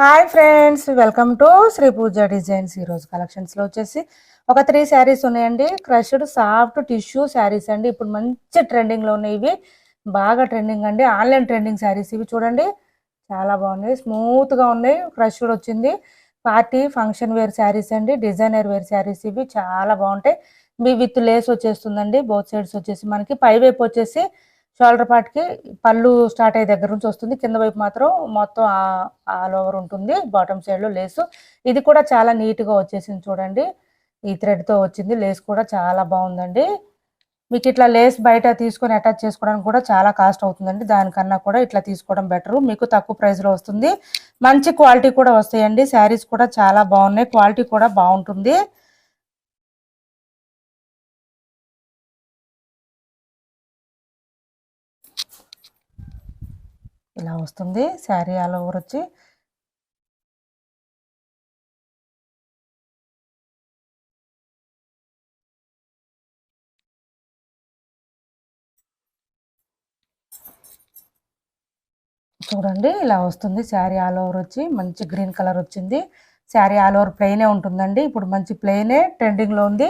Hi friends welcome to Shri Pooja designs. ఈరోజు కలెక్షన్స్లో వచ్చేసి ఒక త్రీ శారీస్ ఉన్నాయండి. క్రష్డ్ సాఫ్ట్ టిష్యూ శారీస్ అండి. ఇప్పుడు మంచి ట్రెండింగ్లో ఉన్నాయి ఇవి. బాగా ట్రెండింగ్ అండి. ఆన్లైన్ ట్రెండింగ్ శారీస్ ఇవి చూడండి. చాలా బాగున్నాయి. స్మూత్గా ఉన్నాయి. క్రష్డ్ వచ్చింది. పార్టీ ఫంక్షన్ వేర్ శారీస్ అండి. డిజైనర్ వేర్ శారీస్ ఇవి. చాలా బాగుంటాయి. మీ విత్ లేస్ వచ్చేస్తుందండి. బోత్ సైడ్స్ వచ్చేసి మనకి పై వైపు వచ్చేసి షోల్డర్ పార్ట్కి పళ్ళు స్టార్ట్ అయ్యే దగ్గర నుంచి వస్తుంది. కింద వైపు మాత్రం మొత్తం ఆల్ ఓవర్ ఉంటుంది. బాటమ్ సైడ్లో లేసు. ఇది కూడా చాలా నీట్గా వచ్చేసింది చూడండి. ఈ థ్రెడ్తో వచ్చింది. లేస్ కూడా చాలా బాగుందండి. మీకు ఇట్లా లేస్ బయట తీసుకొని అటాచ్ చేసుకోవడానికి కూడా చాలా కాస్ట్ అవుతుందండి. దానికన్నా కూడా ఇట్లా తీసుకోవడం బెటర్. మీకు తక్కువ ప్రైస్లో వస్తుంది. మంచి క్వాలిటీ కూడా వస్తాయండి. శారీస్ కూడా చాలా బాగున్నాయి. క్వాలిటీ కూడా బాగుంటుంది. ఇలా వస్తుంది. శారీ ఆల్ ఓవర్ వచ్చి చూడండి ఇలా వస్తుంది. శారీ ఆల్ ఓవర్ వచ్చి మంచి గ్రీన్ కలర్ వచ్చింది. శారీ ఆల్ ఓవర్ ప్లెయినే ఉంటుందండి. ఇప్పుడు మంచి ప్లెయినే ట్రెండింగ్లో ఉంది.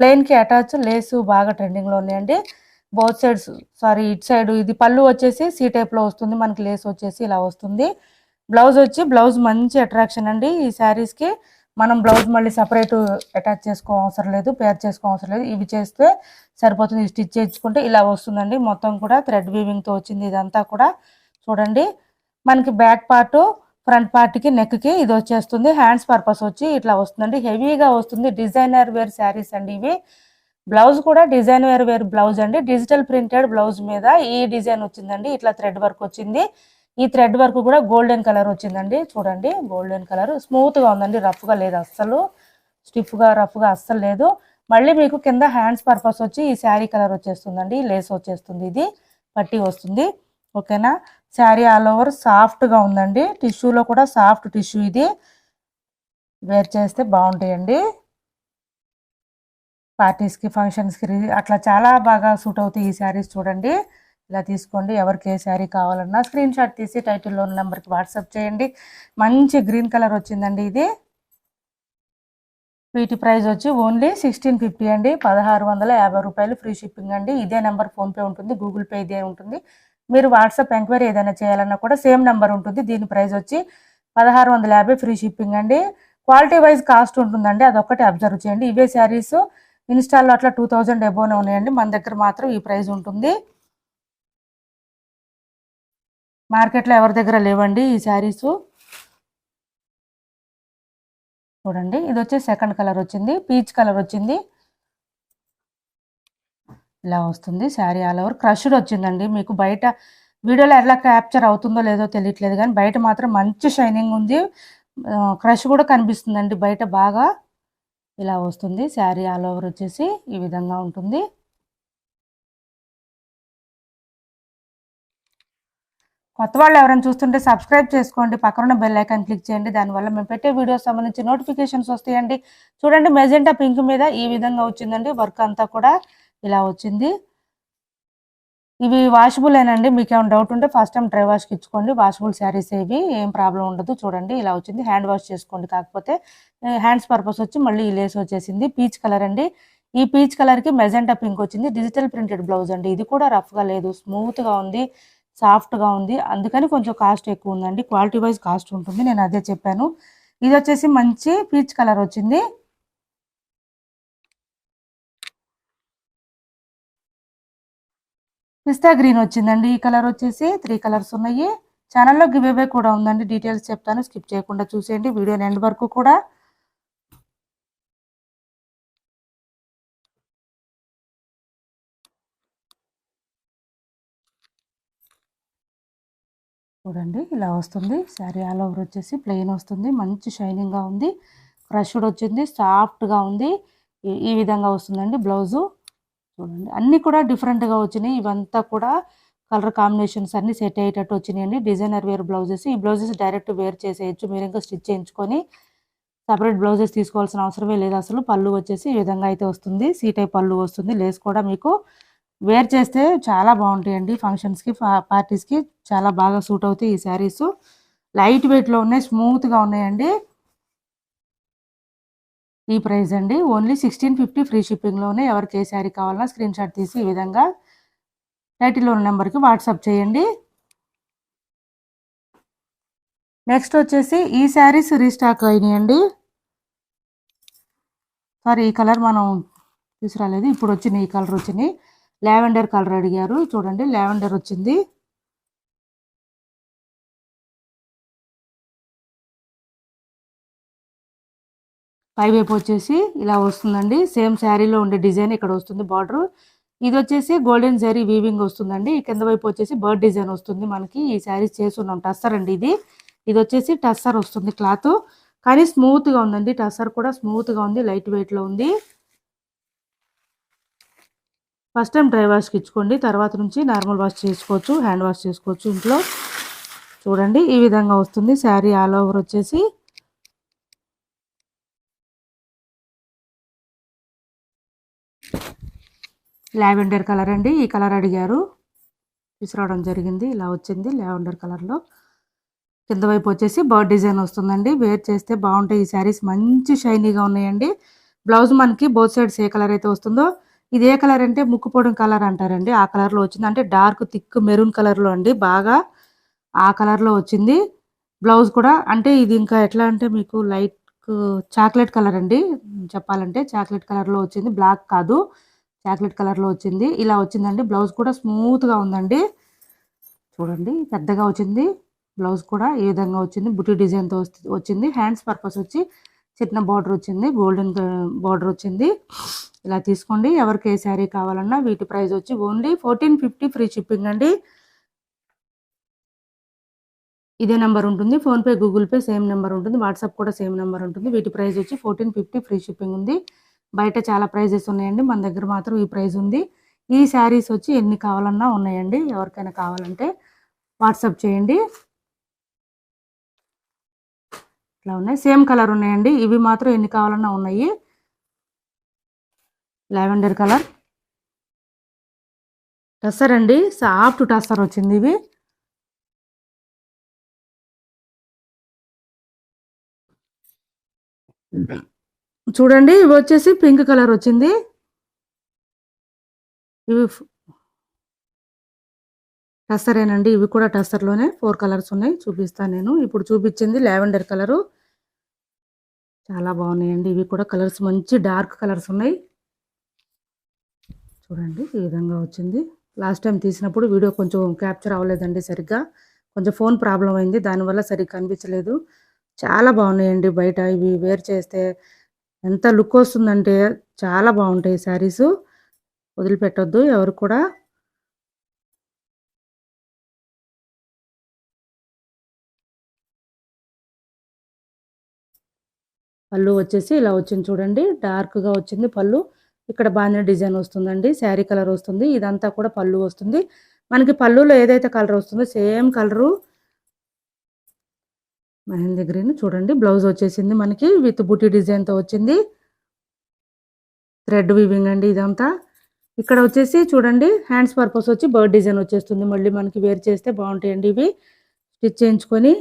ప్లెయిన్కి అటాచ్ లేసు బాగా ట్రెండింగ్లో ఉన్నాయండి. Both sides saree it side ఇది పళ్ళు వచ్చేసి సీ టైప్లో వస్తుంది మనకి లేస్ వచ్చేసి ఇలా వస్తుంది. బ్లౌజ్ వచ్చి బ్లౌజ్ మంచి అట్రాక్షన్ అండి. ఈ శారీస్కి మనం బ్లౌజ్ మళ్ళీ సపరేట్ అటాచ్ చేసుకో అవసరం లేదు పేర్ చేసుకో అవసరం లేదు. ఇవి చేస్తే సరిపోతుంది. స్టిచ్ చేయించుకుంటే ఇలా వస్తుందండి. మొత్తం కూడా థ్రెడ్ వీవింగ్తో వచ్చింది ఇదంతా కూడా. చూడండి. మనకి బ్యాక్ పార్ట్ ఫ్రంట్ పార్ట్కి నెక్కి ఇది వచ్చేస్తుంది. హ్యాండ్స్ పర్పస్ వచ్చి ఇట్లా వస్తుందండి. హెవీగా వస్తుంది. డిజైనర్ వేర్ శారీస్ అండి ఇవి. బ్లౌజ్ కూడా డిజైన్ వేర్ వేర్ బ్లౌజ్ అండి. డిజిటల్ ప్రింటెడ్ బ్లౌజ్ మీద ఈ డిజైన్ వచ్చిందండి. ఇట్లా థ్రెడ్ వర్క్ వచ్చింది. ఈ థ్రెడ్ వర్క్ కూడా గోల్డెన్ కలర్ వచ్చిందండి. చూడండి గోల్డెన్ కలర్. స్మూత్గా ఉందండి. రఫ్గా లేదు అస్సలు. స్టిఫ్గా రఫ్గా అస్సలు లేదు. మళ్ళీ మీకు కింద హ్యాండ్స్ పర్పస్ వచ్చి ఈ శారీ కలర్ వచ్చేస్తుందండి. లేస్ వచ్చేస్తుంది ఇది. పట్టి వస్తుంది. ఓకేనా? శారీ ఆల్ ఓవర్ సాఫ్ట్గా ఉందండి. టిష్యూలో కూడా సాఫ్ట్ టిష్యూ ఇది. వేర్ చేస్తే బాగుంటాయండి. పార్టీస్కి ఫంక్షన్స్కి అట్లా చాలా బాగా సూట్ అవుతాయి ఈ శారీస్ చూడండి. ఇలా తీసుకోండి. ఎవరికి ఏ శారీ కావాలన్నా స్క్రీన్ షాట్ తీసి టైటిల్లో ఉన్న నెంబర్కి వాట్సాప్ చేయండి. మంచి గ్రీన్ కలర్ వచ్చిందండి ఇది. వీటి ప్రైస్ వచ్చి ఓన్లీ సిక్స్టీన్ ఫిఫ్టీ అండి. పదహారు వందల యాభై రూపాయలు ఫ్రీ షిప్పింగ్ అండి. ఇదే నెంబర్ ఫోన్పే ఉంటుంది. గూగుల్ పే ఇదే ఉంటుంది. మీరు వాట్సాప్ ఎంక్వైరీ ఏదైనా చేయాలన్నా కూడా సేమ్ నెంబర్ ఉంటుంది. దీని ప్రైస్ వచ్చి పదహారు వందల యాభై ఫ్రీ షిప్పింగ్ అండి. క్వాలిటీ వైజ్ కాస్ట్ ఉంటుందండి. అదొకటి అబ్జర్వ్ చేయండి. ఇవే శారీస్ ఇన్స్టాల్లో అట్లా టూ థౌజండ్ ఎబోనే ఉన్నాయండి. మన దగ్గర మాత్రం ఈ ప్రైస్ ఉంటుంది. మార్కెట్లో ఎవరి దగ్గర లేవండి ఈ శారీస్. చూడండి ఇది వచ్చి సెకండ్ కలర్ వచ్చింది. పీచ్ కలర్ వచ్చింది. ఇలా వస్తుంది శారీ ఆల్ ఓవర్. క్రష్డ్ వచ్చిందండి. మీకు బయట వీడియోలో ఎలా క్యాప్చర్ అవుతుందో లేదో తెలియట్లేదు కానీ బయట మాత్రం మంచి షైనింగ్ ఉంది. క్రష్ కూడా కనిపిస్తుందండి బయట బాగా. ఇలా వస్తుంది. శారీ ఆల్ ఓవర్ వచ్చేసి ఈ విధంగా ఉంటుంది. కొత్త వాళ్ళు ఎవరైనా చూస్తుంటే సబ్స్క్రైబ్ చేసుకోండి. పక్కన బెల్ ఐకాన్ క్లిక్ చేయండి. దానివల్ల మేము పెట్టే వీడియోస్ సంబంధించి నోటిఫికేషన్స్ వస్తాయండి. చూడండి మెజెంటా పింక్ మీద ఈ విధంగా వచ్చిందండి. వర్క్ అంతా కూడా ఇలా వచ్చింది. ఇవి వాషబుల్ ఏనండి? మీకు ఏమైనా డౌట్ ఉంటే ఫస్ట్ టైం డ్రై వాష్కి ఇచ్చుకోండి. వాషబుల్ శారీస్ ఇవి ఏం ప్రాబ్లం ఉండదు. చూడండి ఇలా వచ్చింది. హ్యాండ్ వాష్ చేసుకోండి. కాకపోతే హ్యాండ్స్ పర్పస్ వచ్చి మళ్ళీ ఈ లేస్ వచ్చేసింది. పీచ్ కలర్ అండి. ఈ పీచ్ కలర్కి మెజెంటా పింక్ వచ్చింది. డిజిటల్ ప్రింటెడ్ బ్లౌజ్ అండి. ఇది కూడా రఫ్గా లేదు. స్మూత్గా ఉంది. సాఫ్ట్గా ఉంది. అందుకని కొంచెం కాస్ట్ ఎక్కువ ఉందండి. క్వాలిటీ వైజ్ కాస్ట్ ఉంటుంది. నేను అదే చెప్పాను. ఇది వచ్చేసి మంచి పీచ్ కలర్ వచ్చింది. పిస్తా గ్రీన్ వచ్చిందండి. ఈ కలర్ వచ్చేసి త్రీ కలర్స్ ఉన్నాయి. ఛానల్లో గివ్ అవే కూడా ఉందండి. డీటెయిల్స్ చెప్తాను. స్కిప్ చేయకుండా చూసేయండి. వీడియో ఎండ్ వరకు కూడా. చూడండి ఇలా వస్తుంది. శారీ ఆల్ ఓవర్ వచ్చేసి ప్లెయిన్ వస్తుంది. మంచి షైనింగ్గా ఉంది. క్రష్డ్ వచ్చింది. సాఫ్ట్గా ఉంది. ఈ విధంగా వస్తుందండి. బ్లౌజు చూడండి. అన్నీ కూడా డిఫరెంట్గా వచ్చినాయి. ఇవంతా కూడా కలర్ కాంబినేషన్స్ అన్నీ సెట్ అయ్యేటట్టు వచ్చినాయండి. Designer wear blouses. ఈ బ్లౌజెస్ డైరెక్ట్ వేర్ చేసేయచ్చు. మీరు ఇంకా స్టిచ్ చేయించుకొని సపరేట్ బ్లౌజెస్ తీసుకోవాల్సిన అవసరమే లేదు అసలు. పళ్ళు వచ్చేసి ఈ విధంగా అయితే వస్తుంది. సీ టైప్ పళ్ళు వస్తుంది. లేస్ కూడా మీకు వేర్ చేస్తే చాలా బాగుంటాయండి. ఫంక్షన్స్కి పార్టీస్కి చాలా బాగా సూట్ అవుతాయి ఈ శారీస్. లైట్ వెయిట్లో ఉన్నాయి. స్మూత్గా ఉన్నాయండి. ఈ ప్రైస్ అండి. ఓన్లీ సిక్స్టీన్ ఫిఫ్టీ ఫ్రీ షిప్పింగ్లోనే ఎవరికి ఏ శారీ కావాలన్నా స్క్రీన్ షాట్ తీసి ఈ విధంగా టైటిల్ ఉన్న నెంబర్కి వాట్సాప్ చేయండి. నెక్స్ట్ వచ్చేసి ఈ శారీస్ రీస్టాక్ అయినాయండి. సారీ ఈ కలర్ మనం తీసుకురాలేదు. ఇప్పుడు వచ్చినాయి ఈ కలర్ వచ్చినాయి. లావెండర్ కలర్ అడిగారు. చూడండి లావెండర్ వచ్చింది. పై వైపు వచ్చేసి ఇలా వస్తుందండి. సేమ్ శారీలో ఉండే డిజైన్ ఇక్కడ వస్తుంది బార్డర్. ఇది వచ్చేసి గోల్డెన్ శారీ వీవింగ్ వస్తుందండి. ఈ కింద వైపు వచ్చేసి బర్డ్ డిజైన్ వస్తుంది మనకి. ఈ శారీ చేస్తున్నాం టస్సర్ అండి ఇది. ఇది వచ్చేసి టస్సర్ వస్తుంది క్లాత్. కానీ స్మూత్గా ఉందండి. టస్సర్ కూడా స్మూత్గా ఉంది. లైట్ వెయిట్లో ఉంది. ఫస్ట్ టైం డ్రై వాష్కి ఇచ్చుకోండి. తర్వాత నుంచి నార్మల్ వాష్ చేసుకోవచ్చు. హ్యాండ్ వాష్ చేసుకోవచ్చు ఇంట్లో. చూడండి. ఈ విధంగా వస్తుంది. శారీ ఆల్ ఓవర్ వచ్చేసి లావెండర్ కలర్ అండి. ఈ కలర్ అడిగారు. తీసుకురావడం జరిగింది. ఇలా వచ్చింది లావెండర్ కలర్లో కింద వైపు వచ్చేసి బర్డ్ డిజైన్ వస్తుందండి. వేర్ చేస్తే బాగుంటాయి. ఈ శారీస్ మంచి షైనీగా ఉన్నాయండి. బ్లౌజ్ మనకి బోత్ సైడ్స్ ఏ కలర్ అయితే వస్తుందో ఇది ఏ కలర్ అంటే ముక్కుపోవడం కలర్ అంటారండి. ఆ కలర్లో వచ్చింది. అంటే డార్క్ థిక్ మెరూన్ కలర్లో అండి. బాగా ఆ కలర్లో వచ్చింది. బ్లౌజ్ కూడా అంటే ఇది ఇంకా ఎట్లా అంటే మీకు లైట్ చాక్లెట్ కలర్ అండి. చెప్పాలంటే చాక్లెట్ కలర్లో వచ్చింది. బ్లాక్ కాదు. చాక్లెట్ కలర్లో వచ్చింది. ఇలా వచ్చిందండి. బ్లౌజ్ కూడా స్మూత్గా ఉందండి. చూడండి పెద్దగా వచ్చింది. బ్లౌజ్ కూడా ఈ విధంగా వచ్చింది? బుటీ డిజైన్తో వచ్చింది. హ్యాండ్స్ పర్పస్ వచ్చి చిన్న బార్డర్ వచ్చింది. గోల్డెన్ బార్డర్ వచ్చింది. ఇలా తీసుకోండి. ఎవరికి ఏ శారీ కావాలన్నా వీటి ప్రైస్ వచ్చి only fourteen fifty free shipping అండి. ఇదే నెంబర్ ఉంటుంది. PhonePe Google Pay same number ఉంటుంది. వాట్సాప్ కూడా సేమ్ నెంబర్ ఉంటుంది. వీటి ప్రైస్ వచ్చి ఫోర్టీన్ ఫిఫ్టీ ఫ్రీ షిప్పింగ్ ఉంది. బయట చాలా ప్రైజెస్ ఉన్నాయండి. మన దగ్గర మాత్రం ఈ ప్రైస్ ఉంది. ఈ శారీస్ వచ్చి ఎన్ని కావాలన్నా ఉన్నాయండి. ఎవరికైనా కావాలంటే వాట్సాప్ చేయండి. ఇట్లా ఉన్నాయి. సేమ్ కలర్ ఉన్నాయండి. ఇవి మాత్రం ఎన్ని కావాలన్నా ఉన్నాయి. Lavender colour. టస్సర్ అండి. సాఫ్ట్ టస్సర్ వచ్చింది ఇవి. చూడండి ఇవి వచ్చేసి పింక్ కలర్ వచ్చింది. ఇవి టస్సరేనండి ఇవి కూడా టస్సర్లోనే ఫోర్ కలర్స్ ఉన్నాయి చూపిస్తాను నేను. ఇప్పుడు చూపించింది లావెండర్ కలరు. చాలా బాగున్నాయండి ఇవి కూడా కలర్స్ మంచి డార్క్ కలర్స్ ఉన్నాయి. చూడండి ఈ విధంగా వచ్చింది. లాస్ట్ టైం తీసినప్పుడు వీడియో కొంచెం క్యాప్చర్ అవ్వలేదండి సరిగ్గా. కొంచెం ఫోన్ ప్రాబ్లం అయింది దానివల్ల సరిగ్గా కనిపించలేదు. చాలా బాగున్నాయండి బయట ఇవి వేర్ చేస్తే ఎంత లుక్ వస్తుందంటే చాలా బాగుంటాయి శారీస్. వదిలిపెట్టొద్దు ఎవరు కూడా. పళ్ళు వచ్చేసి ఇలా వచ్చింది చూడండి. డార్క్గా వచ్చింది పళ్ళు. ఇక్కడ బాగానే డిజైన్ వస్తుందండి శారీ కలర్ వస్తుంది. ఇదంతా కూడా పళ్ళు వస్తుంది. మనకి పళ్ళులో ఏదైతే కలర్ వస్తుందో సేమ్ కలరు. మెహందీ గ్రీన్ చూడండి. బ్లౌజ్ వచ్చేసింది మనకి విత్ బుటీ డిజైన్తో వచ్చింది. థ్రెడ్ వివింగ్ అండి ఇదంతా. ఇక్కడ వచ్చేసి చూడండి హ్యాండ్స్ పర్పస్ వచ్చి బర్డ్ డిజైన్ వచ్చేస్తుంది. మళ్ళీ మనకి వేర్ చేస్తే బాగుంటాయండి ఇవి. స్టిచ్ చేయించుకొని.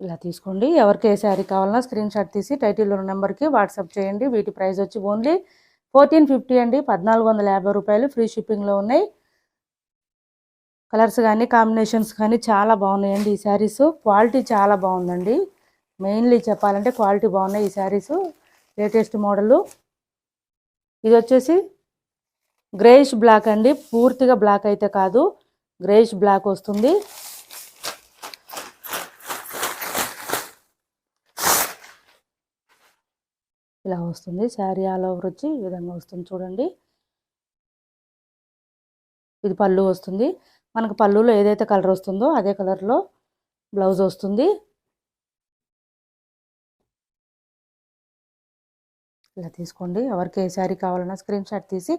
ఇలా తీసుకోండి. ఎవరికి ఏ శారీ కావాలన్నా స్క్రీన్ షాట్ తీసి టైటిల్లో ఉన్న నెంబర్కి వాట్సాప్ చేయండి. వీటి ప్రైస్ వచ్చి ఓన్లీ ఫోర్టీన్ ఫిఫ్టీ అండి. పద్నాలుగు వందల యాభై రూపాయలు ఫ్రీ షిప్పింగ్లో ఉన్నాయి. కలర్స్ కానీ కాంబినేషన్స్ కానీ చాలా బాగున్నాయండి ఈ శారీస్. క్వాలిటీ చాలా బాగుందండి. మెయిన్లీ చెప్పాలంటే క్వాలిటీ బాగున్నాయి ఈ శారీస్. Latest model. ఇది వచ్చేసి గ్రేష్ బ్లాక్ అండి. పూర్తిగా బ్లాక్ అయితే కాదు. గ్రేష్ బ్లాక్ వస్తుంది. ఇలా వస్తుంది. శారీ ఆల్ ఓవర్ వచ్చి ఈ విధంగా వస్తుంది చూడండి. ఇది పళ్ళు వస్తుంది. మనకు పళ్ళులో ఏదైతే కలర్ వస్తుందో అదే కలర్లో బ్లౌజ్ వస్తుంది. ఇలా తీసుకోండి. ఎవరికి ఏ శారీ కావాలన్నా స్క్రీన్ షాట్ తీసి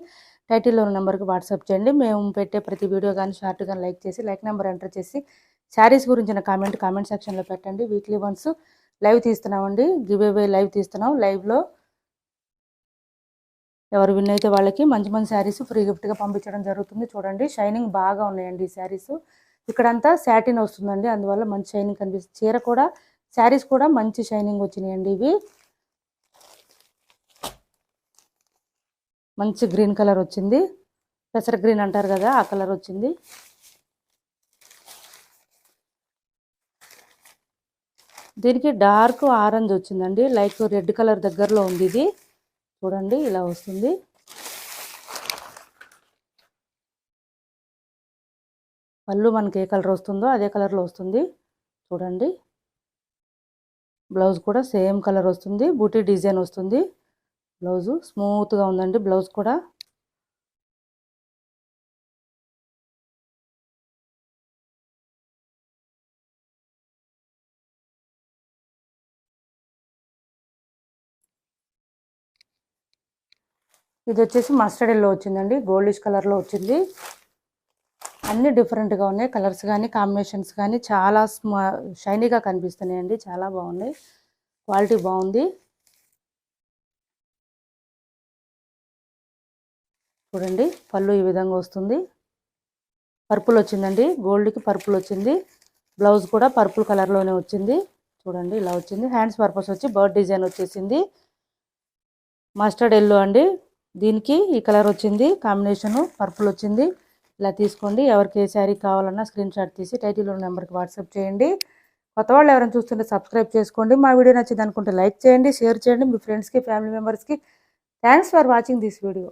టైటిల్లో ఉన్న నెంబర్కి వాట్సాప్ చేయండి. మేము పెట్టే ప్రతి వీడియో కానీ షార్ట్ కానీ లైక్ చేసి లైక్ నెంబర్ ఎంటర్ చేసి శారీస్ గురించిన కామెంట్ కామెంట్ సెక్షన్లో పెట్టండి. వీక్లీ వన్స్ లైవ్ తీస్తున్నామండి. గివ్ అవే లైవ్ తీస్తున్నాం. లైవ్లో ఎవరు విన్ అయితే వాళ్ళకి మంచి మంచి శారీస్ ఫ్రీ గిఫ్ట్గా పంపించడం జరుగుతుంది. చూడండి షైనింగ్ బాగా ఉన్నాయండి ఈ శారీస్ ఇక్కడంతా శాటిన్ వస్తుందండి అందువల్ల మంచి షైనింగ్ కనిపిస్తుంది. చీర కూడా శారీస్ కూడా మంచి షైనింగ్ వచ్చినాయండి ఇవి. మంచి గ్రీన్ కలర్ వచ్చింది. పెసర గ్రీన్ అంటారు కదా ఆ కలర్ వచ్చింది. దీనికి డార్క్ ఆరెంజ్ వచ్చిందండి లైక్ రెడ్ కలర్ దగ్గరలో ఉంది ఇది. చూడండి ఇలా వస్తుంది. పళ్ళు మనకి ఏ కలర్ వస్తుందో అదే కలర్లో వస్తుంది. చూడండి. బ్లౌజ్ కూడా సేమ్ కలర్ వస్తుంది. బూటీ డిజైన్ వస్తుంది. బ్లౌజు స్మూత్గా ఉందండి బ్లౌజ్ కూడా. ఇది వచ్చేసి మస్టర్డ్ ఎల్లో వచ్చిందండి గోల్డిష్ కలర్లో వచ్చింది. అన్ని డిఫరెంట్గా ఉన్నాయి కలర్స్ కానీ కాంబినేషన్స్ కానీ చాలా స్మా షైనీగా కనిపిస్తున్నాయండి చాలా బాగున్నాయి. క్వాలిటీ బాగుంది. చూడండి పళ్ళు ఈ విధంగా వస్తుంది. పర్పుల్ వచ్చిందండి గోల్డ్కి పర్పుల్ వచ్చింది. బ్లౌజ్ కూడా పర్పుల్ కలర్లోనే వచ్చింది. చూడండి ఇలా వచ్చింది. హ్యాండ్స్ పర్పస్ వచ్చి బర్డ్ డిజైన్ వచ్చేసింది. మస్టర్డ్ ఎల్లో అండి. దీనికి ఈ కలర్ వచ్చింది కాంబినేషను పర్పుల్ వచ్చింది. ఇలా తీసుకోండి ఎవరికి ఏ శారీ కావాలన్నా స్క్రీన్ షాట్ తీసి టైటిల్ ఉన్న నెంబర్కి వాట్సాప్ చేయండి. కొత్త వాళ్ళు ఎవరైనా చూస్తుంటే సబ్స్క్రైబ్ చేసుకోండి. మా వీడియో నచ్చింది అనుకుంటే లైక్ చేయండి షేర్ చేయండి. మీ ఫ్రెండ్స్కి ఫ్యామిలీ మెంబర్స్కి thanks for watching this video.